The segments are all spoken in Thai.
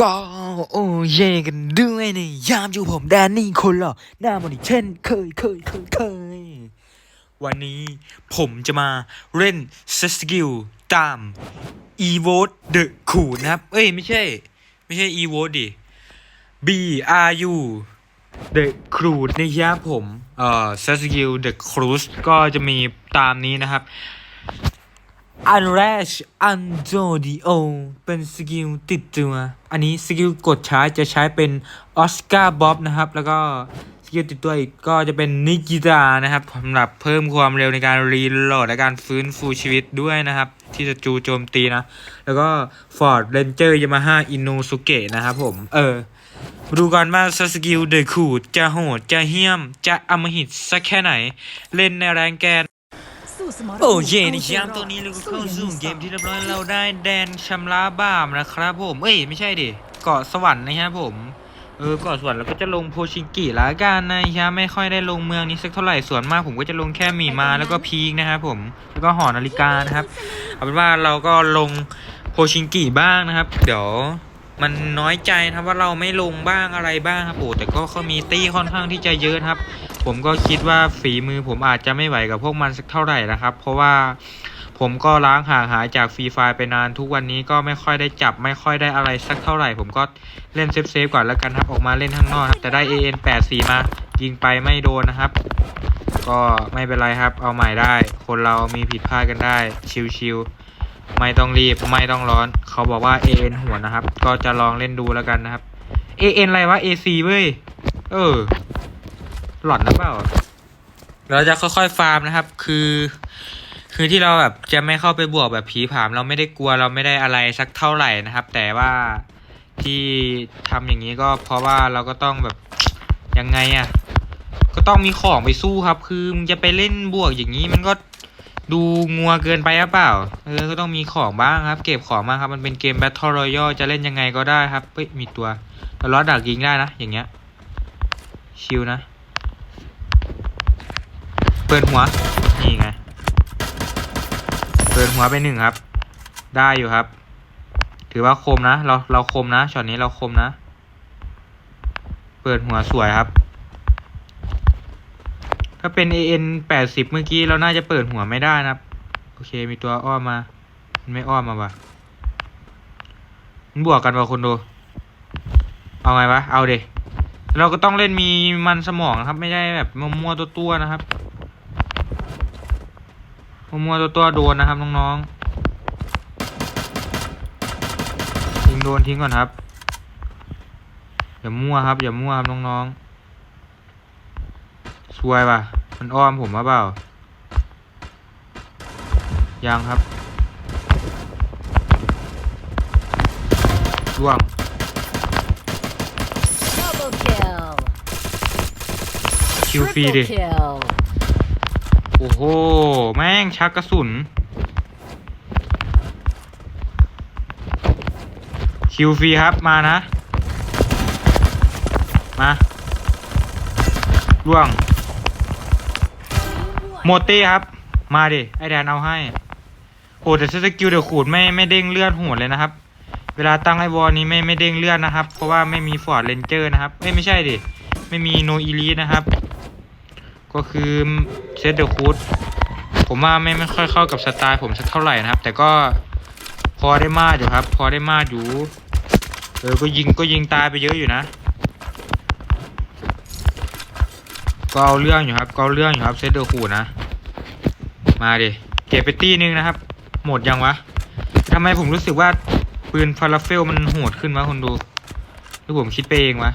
ก็โอ้เยกันด้วยในยามอยู่ผมแดนนี่คนหล่อหน้ามันอีกเช่น เคยเคยเคยเคยวันนี้ผมจะมาเล่นสกิลตาม e v o t e the c o o นะครับ เอ้ย ไม่ใช่ ไม่ใช่ e v o t e ดิ B R U The Cruise นะครับผม เอ่อ s k i l The Cruise ก็จะมีตามนี้นะครับ อันแรกอันโจดีโอเป็นสกิลติดตัวอันนี้สกิลกดใช้จะใช้เป็นออสการ์บ๊อบนะครับ แล้วก็สกิลติดตัวอีกก็จะเป็นนิกิตานะครับสำหรับเพิ่มความเร็วในการรีโหลดและการฟื้นฟูชีวิตด้วยนะครับ ที่จะจูโจมตีนะ แล้วก็ Ford Ranger Yamaha Inosuke นะครับผม เออดูกันว่าสกิลเดอะคูดจะโหดจะเหี้ยม จะอำมหิตสักแค่ไหน เล่นในแรงแกน โอ้เย่ในยามตัวนี้เราก็เข้าสู่เกมที่เรียบร้อยเราได้แดนชำระบาปนะครับผม เอ้ยไม่ใช่ดิเกาะสวรรค์นะครับผม เออเกาะสวรรค์เราก็จะลงโพชิงกิละกันนะครับไม่ค่อยได้ลงเมืองนี้สักเท่าไหร่ส่วนมากผมก็จะลงแค่หมีมาแล้วก็พีกนะครับผมแล้วก็หอนาฬิกานะครับเอาเป็นว่าเราก็ลงโพชิงกิบ้างนะครับ เดี๋ยวมันน้อยใจนะครับว่าเราไม่ลงบ้างอะไรบ้างครับโอ้แต่ก็เขามีตี้ค่อนข้างที่จะเยอะครับ ผมก็คิดว่าฝีมือผมอาจจะไม่ไหวกับพวกมันสักเท่าไหร่นะครับ เพราะว่าผมก็ล้างห่างหายจากฟรีไฟไปนานทุกวันนี้ก็ไม่ค่อยได้จับไม่ค่อยได้อะไรสักเท่าไหร่ ผมก็เล่นเซฟเซฟๆก่อนแล้วกันครับออกมาเล่นข้างนอกครับแต่ได้ AN 8 4 มายิงไปไม่โดนนะครับ ก็ไม่เป็นไรครับ เอาใหม่ได้ คนเรามีผิดพลาดกันได้ ชิวๆไม่ต้องรีบไม่ต้องร้อน เขาบอกว่า AN หัวนะครับ ก็จะลองเล่นดูแล้วกันนะครับ AN อะไรวะ AC เว้ยเออ หลอนนะเปล่าเราจะค่อยๆฟาร์มนะครับ คือ คือที่เราแบบจะไม่เข้าไปบวกแบบผีผาม เราไม่ได้กลัวเราไม่ได้อะไรสักเท่าไหร่นะครับ แต่ว่าที่ทำอย่างนี้ก็เพราะว่าเราก็ต้องแบบยังไงอะ่ะ ก็ต้องมีของไปสู้ครับ คือมึงจะไปเล่นบวกอย่างนี้มันก็ดูงัวเกินไปหรือเปล่า เออ ก็ต้องมีของบ้างครับ เก็บของมาครับ มันเป็นเกม Battle Royale จะเล่นยังไงก็ได้ครับ เฮ้ย มีตัวล้อดักยิงได้นะ อย่างเงี้ย ชิลนะ เปิดหัว นี่ไง เปิดหัวไปหนึ่งครับ ได้อยู่ครับ ถือว่าคมนะ เราเราคมนะ ช็อตนี้เราคมนะ เปิดหัวสวยครับ ถ้าเป็น AN แปดสิบเมื่อกี้เราน่าจะเปิดหัวไม่ได้นะครับ โอเค มีตัวอ้อมมา มันไม่อ้อมมาว่ะมันบวกกันว่ะคนดู เอาไงวะ เอาเดเราก็ต้องเล่นมีมันสมองนะครับ ไม่ใช่แบบมั่วๆตัวๆนะครับ มัวๆตัวตัวๆโดนนะครับน้องๆทิ้งโดนทิ้งก่อนครับอย่ามั่วครับอย่ามั่วครับน้องๆซวยป่ะ มันอ้อมผมมาเปล่ายังครับร่วง Double kill. คิวฟรีดิ Triple kill. โอ้โห แม่งชักกระสุน คิวฟรีครับมานะ มาล่วง โมตี้ครับ มาดิ ไอแดนเอาให้ โหแต่สกิลเดี๋ยวขูดไม่ไม่เด้งเลือดโหดเลยนะครับ เวลาตั้งไอวอลนี้ไม่ไม่เด้งเลือดนะครับ เพราะว่าไม่มีฟอร์ดเรนเจอร์นะครับไม่ไม่ใช่ดิ ไม่มีโนอีลีนะครับ ก็คือเซตเดอะคูดผมว่าไม่ไม่ค่อยเข้ากับสไตล์ผมสักเท่าไหร่นะครับ แต่ก็พอได้มากอยู่ครับ พอได้มากอยู่เออก็ยิงก็ยิงตายไปเยอะอยู่นะก็เอาเรื่องอยู่ครับก็เอาเรื่องอยู่ครับเซตเดอร์คูดนะ มาดิเก็บไปตี้นึงนะครับ หมดยังวะทำไมผมรู้สึกว่าปืนฟาราเฟลมันโหดขึ้นวะคนดูหรือผมคิดไปเองวะ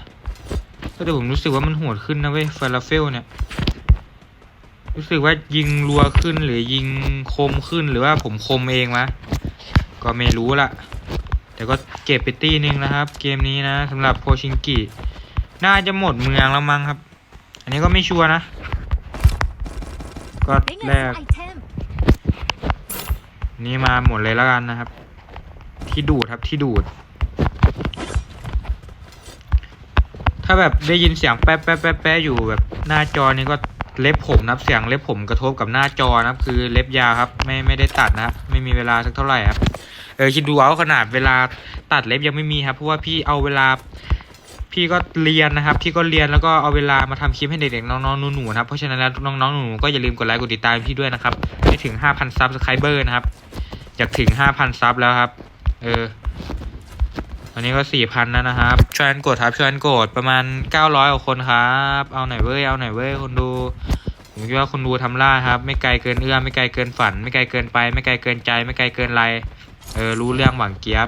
ก็แต่ผมรู้สึกว่ามันโหดขึ้นนะเว้ยฟาราเฟลเนี่ย รู้สึกว่ายิงรัวขึ้นหรือยิงคมขึ้นหรือว่าผมคมเองวะก็ไม่รู้ละแต่ก็เก็บไปตี้นึงนะครับ เกมนี้นะสำหรับโพชิงกิน่าจะหมดเมืองแล้วมั้งครับ อันนี้ก็ไม่ชัวร์นะ ก็แรก นี่มาหมดเลยแล้วกันนะครับ ที่ดูดครับที่ดูด ถ้าแบบได้ยินเสียงแป๊ะแป๊ะแป๊ะแป๊ะอยู่แบบหน้าจอนี่ก็ เล็บผมนะครับเสียงเล็บผมกระทบกับหน้าจอนะครับ คือเล็บยาวครับ ไม่ไม่ได้ตัดนะครับไม่มีเวลาสักเท่าไหร่ครับเออคิดดูเอาขนาดเวลาตัดเล็บยังไม่มีครับ เพราะว่าพี่เอาเวลาพี่ก็เรียนนะครับ พี่ก็เรียนแล้วก็เอาเวลามาทำคลิปให้เด็กๆน้องๆหนูๆนะครับเพราะฉะนั้นแล้วน้องๆหนูๆก็อย่าลืมกดไลค์กดติดตามพี่ด้วยนะครับให้ถึง 5,000 ซับสไครเบอร์นะครับอยากถึง 5,000 ซับแล้วครับ เออ ตอนนี้ก็4,000แล้วนะครับช่วยกันกดครับช่วยกันกดประมาณ900กว่าคนครับ เอาหน่อยเว้ยเอาหน่อยเว้ยคนดูผมคิดว่าคนดูทำล่าครับ ไม่ไกลเกินเอื้อมไม่ไกลเกินฝัน ไม่ไกลเกินไป ไม่ไกลเกินใจ ไม่ไกลเกินไรเออรู้เรื่องหวังเกียบ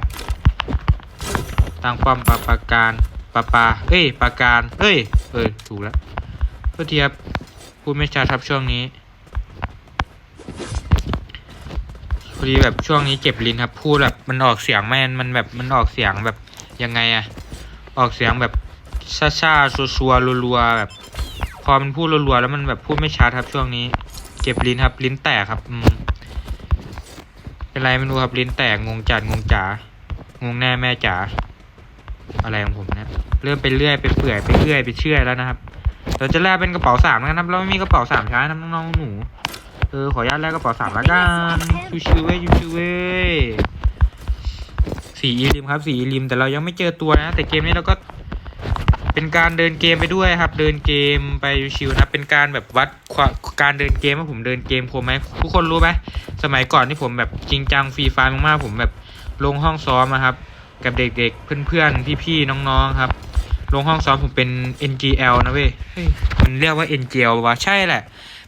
ตั้งป้อมปราปาการปาปาเอ้ยปาการเอ้ยเออถูกแล้วเพื่อเทียบพูดไม่ชัดครับช่วงนี้ อดีแบบช่วงนี้เจ็บลิ้นครับ พูดแบบมันออกเสียงแม่นมันแบบมันออกเสียงแบบยังไงอะออกเสียงแบบซ่าๆชัวๆรัวๆแบบ พอมันพูดรัวๆแล้วมันแบบพูดไม่ชัดครับช่วงนี้ เจ็บลิ้นครับ ลิ้นแตกครับอืมเป็นไรไม่รู้ครับลิ้นแตกงงจัดงงจ๋างงแน่แม่จ๋าอะไรของผมเนี่ยเริ่มไปเรื่อยไปเปื่อยไปเรื่อยไปเชื่อยแล้วนะครับเราจะแลกเป็นกระเป๋าสามนะครับ เราไม่มีกระเป๋าสามใช้นะน้องหนู เออขออนุญาตแลกกระเป๋าสามละกันชิวๆเว้ยชิวๆเว้ยสีอีริมครับสีอีริม แต่เรายังไม่เจอตัวนะ แต่เกมนี้เราก็เป็นการเดินเกมไปด้วยครับ เดินเกมไปชิวๆนะครับเป็นการแบบวัดความการเดินเกมว่าผมเดินเกมคมไหมทุกคนรู้ไหมสมัยก่อนที่ผมแบบจริงจังฟรีไฟล์มากๆผมแบบลงห้องซ้อมอะครับ กับเด็กๆเพื่อนๆพี่ๆน้องๆครับ ลงห้องซ้อมผมเป็น NGL นะเว้ยเฮ้ยมันเรียกว่า NGL วะใช่แหละ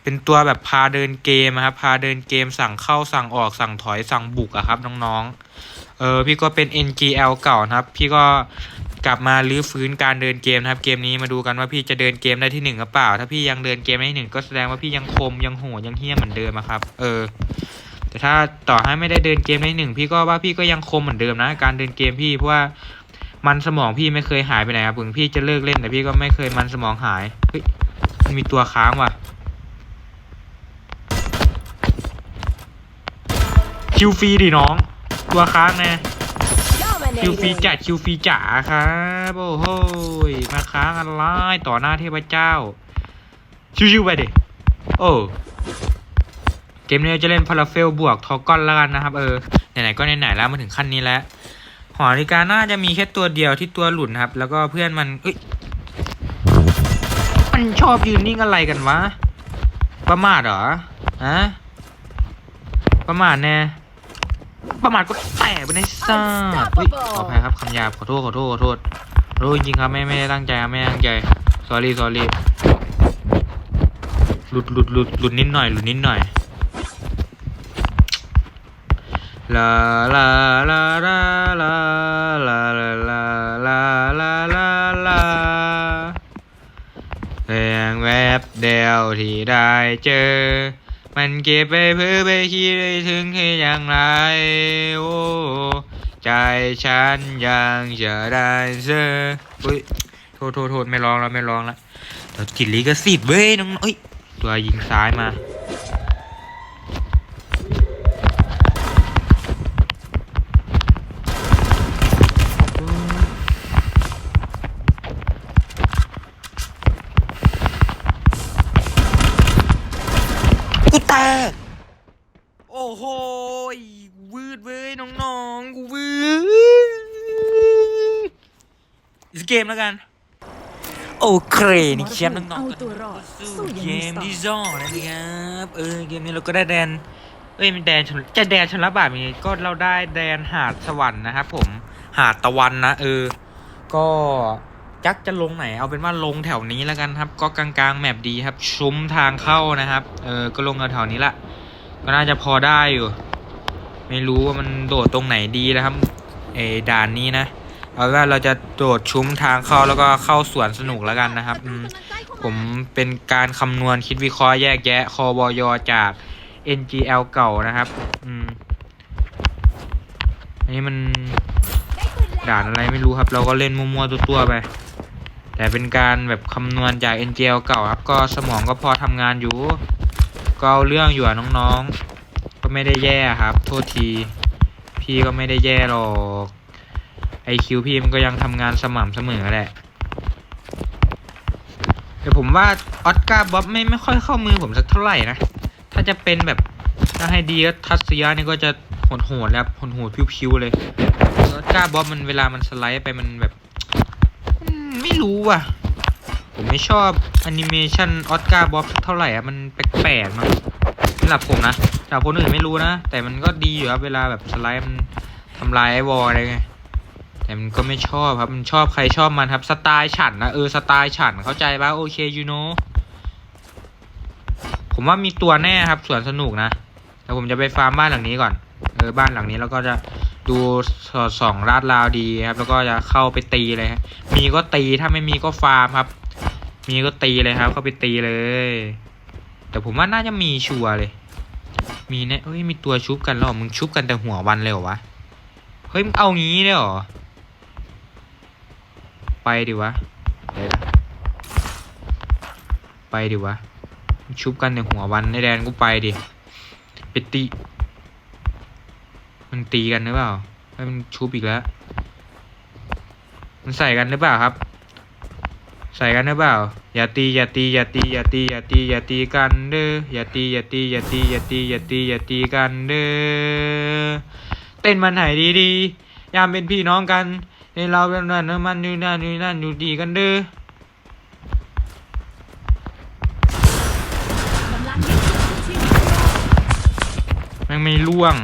เป็นตัวแบบพาเดินเกมอะครับ พาเดินเกมสั่งเข้าสั่งออกสั่งถอยสั่งบุกอะครับน้องๆ เออพี่ก็เป็น NGL เก่านะครับ พี่ก็กลับมาลื้อฟื้นการเดินเกมนะครับ เกมนี้มาดูกันว่าพี่จะเดินเกมได้ที่หนึ่งหรือเปล่า ถ้าพี่ยังเดินเกมได้ที่หนึ่งก็แสดงว่าพี่ยังคมยังโหดยังเฮี้ยเหมือนเดิมอะครับ เออ แต่ถ้าต่อให้ไม่ได้เดินเกมได้ที่หนึ่งพี่ก็ว่าพี่ก็ยังคมเหมือนเดิมนะ การเดินเกมพี่เพราะว่ามันสมองพี่ไม่เคยหายไปไหนครับถึงพี่จะเลิกเล่นแต่พี่ก็ไม่เคยมันสมองหายเฮ้ยมันมีตัวค้างว่ะ คิวฟรีดิน้อง ตัวค้างนะคิวฟรี Dominating. จัดคิวฟรีจ๋าครับโอ้โหยมาค้างอะไรต่อหน้าเทพเจ้า ชิวๆไปดิโอ้เกมนี้เราจะเล่นพาราเฟลบวกทอกอนแล้วกันนะครับ เออไหนๆก็ไหนๆแล้วมาถึงขั้นนี้แล้วหอนาฬิกาน่าจะมีแค่ตัวเดียวที่ตัวหลุดนะครับ แล้วก็เพื่อนมันเอ้ยมันชอบยืนนิ่งอะไรกันวะ ประมาทเหรอฮะประมาทแน่ ประมาทก็แตกไปในซ่าเฮ้ยขออภัยครับคำหยาบขอโทษขอโทษขอโทษรู้จริงครับไม่ไม่ได้ตั้งใจไม่ตั้งใจ sorry sorry หลุดหลุดหลุดหลุดนิดหน่อยหลุดนิดหน่อยลาลาลาลาลาลาลาลาลาลาลาลาแรงแวบเดียวที่ได้เจอ มันเก็บไปเพื่อไปคิดได้ถึงแค่อย่างไร โอ้ใจฉันยังจะได้เจออุ้ยโทษโทษโทษไม่ร้องแล้วไม่ร้องแล้วเดี๋ยวกินลิขสิทธิ์เว้ยน้องเอ้ยตัวยิงซ้ายมา กูแตกโอ้โหวืดเว้ยน้องๆ กูวืดอีกเกมแล้วกัน โอเคนี่เชียมน้องๆเอาก็ตัวรอดสู้สู้อเกย่างมมีที่สไตล์สองนะครับเออเกมนี้เราก็ได้แดน เอ้ยมันแดนชนจะแดนชนละบาทมีก็เราได้แดนหาดสวรรค์นะครับผมหาดตะวันนะเออ ก็ จักจะลงไหน เอาเป็นว่าลงแถวนี้แล้วกันครับ ก็กลางๆแมปดีครับ ชุ้มทางเข้านะครับ เออ ก็ลงแถวนี้ละ ก็น่าจะพอได้อยู่ ไม่รู้ว่ามันโดดตรงไหนดีนะครับ เอด่านนี้นะ เอาว่าเราจะโดดชุ้มทางเข้าแล้วก็เข้าสวนสนุกแล้วกันนะครับ ผมเป็นการคำนวณคิดวิเคราะห์แยกแยะ คอบอยจาก NGL เก่านะครับอืมอันนี้มันด่านอะไรไม่รู้ครับ เราก็เล่นมั่วๆตัวๆไป แต่เป็นการแบบคำนวณจาก NGL เก่าครับ ก็สมองก็พอทำงานอยู่ ก็เอาเรื่องอยู่อะน้องๆ ก็ไม่ได้แย่ครับ โทษที พี่ก็ไม่ได้แย่หรอกไอคิวพี่มันก็ยังทำงานสม่ำเสมอแหละแต่ผมว่าออสการ์บ๊อบไม่ไม่ค่อยเข้ามือผมสักเท่าไหร่นะ ถ้าจะเป็นแบบถ้าให้ดีก็ทัศยานี่ก็จะโหดๆแล้วโหดๆพิ้วๆเลยแล้วกล้าบอสมันเวลามันสไลด์ไปมันแบบ ไม่รู้ว่ะ ผมไม่ชอบแอนิเมชันออสการ์บอสเท่าไหร่อะ มันแปลกๆมั้งสำหรับผมนะสำหรับคนอื่นไม่รู้นะ แต่มันก็ดีอยู่ครับเวลาแบบสไลด์มันทำลายไอวอลอะไรไงแต่มันก็ไม่ชอบครับ มันชอบใครชอบมันครับ สไตล์ฉันนะ เออ สไตล์ฉันเข้าใจปะโอเคยูโนผมว่ามีตัวแน่ครับสวนสนุกนะแต่ผมจะไปฟาร์มบ้านหลังนี้ก่อน เออ บ้านหลังนี้แล้วก็จะ ดูสอดส่องลาดราวดีครับ แล้วก็จะเข้าไปตีเลยมีก็ตีถ้าไม่มีก็ฟาร์มครับ มีก็ตีเลยครับ เข้าไปตีเลย แต่ผมว่าน่าจะมีชัวร์เลย มีแน่เฮ้ยมีตัวชุบกันแล้วเหรอมึงชุบกันแต่หัววันเลยเหรอวะเฮ้ยมึงเอางี้เลยเหรอไปดิวะเดี๋ยวนะไปดิวะชุบกันในหัววันในแดนกูไปดิไปตี มันตีกันหรือเปล่าให้มันชุบอีกแล้ว มันใส่กันหรือเปล่าครับ ใส่กันหรือเปล่า อย่าตีอย่าตีอย่าตีอย่าตีอย่าตีอย่าตีกันเด้อ อย่าตีอย่าตีอย่าตีอย่าตีอย่าตีอย่าตีกันเด้อ เต้นมันไหนดีๆยามเป็นพี่น้องกันในเราเป็นนั่นมันอยู่นั่นอยู่นั่นอยู่ดีกันเด้อกำลังยึดจุดที่แม่งไม่ล่วง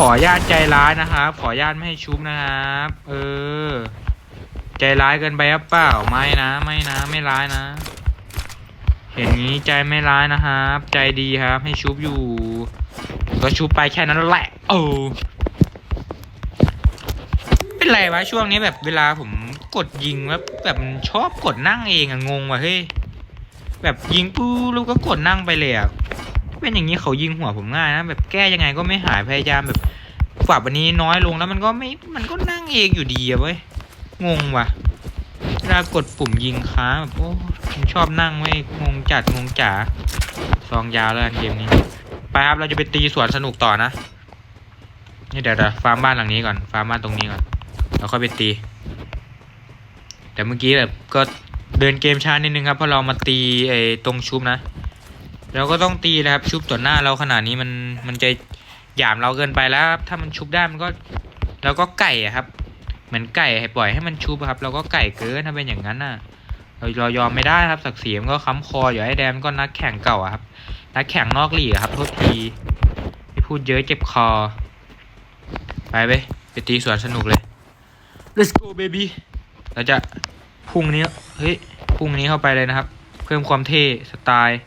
ขอญาตใจร้ายนะครับ ขอญาตไม่ให้ชุบนะครับ เออ ใจร้ายเกินไปหรือเปล่าไม่นะไม่นะ ไม่ร้ายนะ เห็นงี้ใจไม่ร้ายนะครับ ใจดีครับ ให้ชุบอยู่ ก็ชุบไปแค่นั้นแหละโอ้เป็นไรวะช่วงนี้แบบเวลาผมกดยิงแล้วแบบชอบกดนั่งเองอะงงว่ะเฮ้ยแบบยิงปุ๊บแล้วก็กดนั่งไปเลยอะ เป็นอย่างนี้เขายิงหัวผมง่ายนะแบบแก้ยังไงก็ไม่หายพยายามแบบปรับอันนี้น้อยลงแล้วมันก็ไม่มันก็นั่งเองอยู่ดีอะเว้ยงงว่ะเวลากดปุ่มยิงค้างแบบโอ้ผมชอบนั่งเว้ยงงจัดงงจ๋าซองยาวแล้วเกมนี้ไปครับเราจะไปตีสวนสนุกต่อนะนี่เดี๋ยวเดี๋ยวฟาร์มบ้านหลังนี้ก่อนฟาร์มบ้านตรงนี้ก่อนแล้วค่อยไปตี แต่เมื่อกี้แบบก็เดินเกมช้านิดนึงครับเพราะเรามาตีไอ้ตรงชุบนะ เราก็ต้องตีนะครับ ชุบต่อหน้าเราขนาดนี้มันมันจะหยามเราเกินไปแล้วครับถ้ามันชุบได้มันก็เราก็ไก่ครับเหมือนไก่ให้ปล่อยให้มันชุบครับ เราก็ไก่เกินถ้าเป็นอย่างนั้นน่ะ เราเรายอมไม่ได้ครับศักดิ์ศรีมันก็ค้ำคออยู่ไอ้แดมนก็นักแข่งเก่าครับนักแข่งนอกหลีกครับโทษทีไม่พูดเยอะเจ็บคอ ไปไปไปตีสวนสนุกเลย let's go baby เราจะพุ่งนี้เฮ้ยพุ่งนี้เข้าไปเลยนะครับ เพิ่มความเท่สไตล์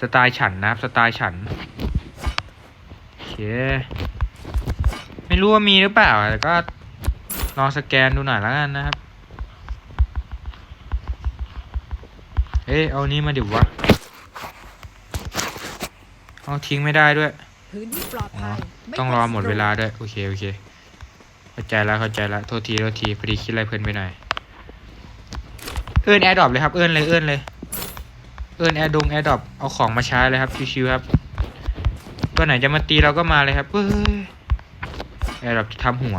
สไตล์ฉันนะครับ สไตล์ฉันโอเคไม่รู้ว่ามีหรือเปล่าแต่ก็ลองสแกนดูหน่อยแล้วกันนะครับเฮ้ยเอานี้มาดิวะ เอาทิ้งไม่ได้ด้วย ต้องรอหมดเวลาด้วย โอเค โอเค เข้าใจแล้วเข้าใจแล้ว โทษที โทษที พอดีคิดอะไรเพลินไปหน่อย เอิ้นแอร์ดรอปเลยครับ เอิ้นเลย เอิ้นเลย เอินแอร์ดงแอร์ดอปเอาของมาใช้เลยครับชิวๆครับตัวไหนจะมาตีเราก็มาเลยครับเฮ้ยแอร์ดอปทำหัว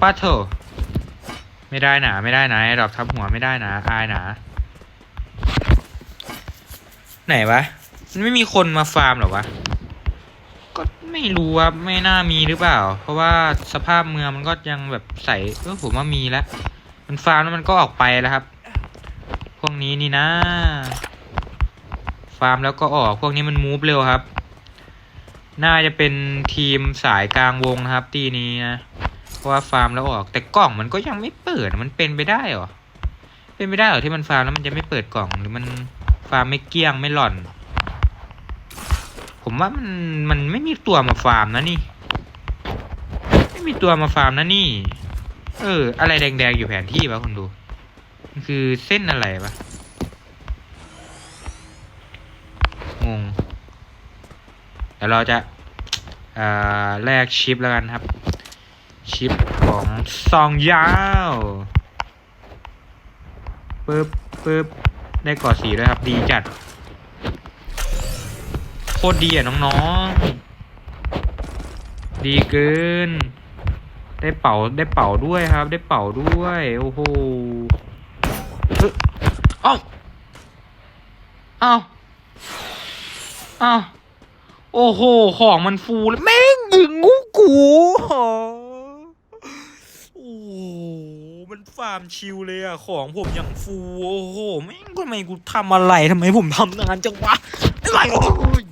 ป้าโถไม่ได้หนาไม่ได้นะแอร์ดอปทำหัวไม่ได้นะอายหนาไหนวะมันไม่มีคนมาฟาร์มหรอวะก็ไม่รู้ว่าไม่น่ามีหรือเปล่า เพราะว่าสภาพเมืองมันก็ยังแบบใสเออผมว่ามีแล้วมันฟาร์มแล้วมันก็ออกไปแล้วครับ พวกนี้นี่นะ ฟาร์มแล้วก็ออกพวกนี้มันมูฟเร็วครับ น่าจะเป็นทีมสายกลางวงนะครับ ตีนี้นะเพราะว่าฟาร์มแล้วออก แต่กล่องมันก็ยังไม่เปิดมันเป็นไปได้หรอเป็นไปได้หรอที่มันฟาร์มแล้วมันจะไม่เปิดกล่องหรือมันฟาร์มไม่เกี้ยงไม่หล่อน ผมว่ามันมันไม่มีตัวมาฟาร์มนะนี่ ไม่มีตัวมาฟาร์มนะนี่ เออ อะไรแดงๆอยู่แผนที่วะคุณดู คือเส้นอะไรวะงงเดี๋ยวเราจะาแลกชิปแล้วกันครับ ชิปของซองยาวปึ๊บปึ๊บได้กอดสีด้วยครับ ดีจัด โคตรดีอะ น้องๆ ดีเกิน ได้เป่าได้เป่าด้วยครับ ได้เป่าด้วย โอ้โห เอ้าเอ้าโอ้โห ของมันฟูเลยแม่งยิงงูกูโอ้มันฟาร์มชิลเลยอะของผมอย่างฟู โอ้โหแม่งทำไมกูทำอะไรทำไมผมทำนานจังวะอะไรโอ้ย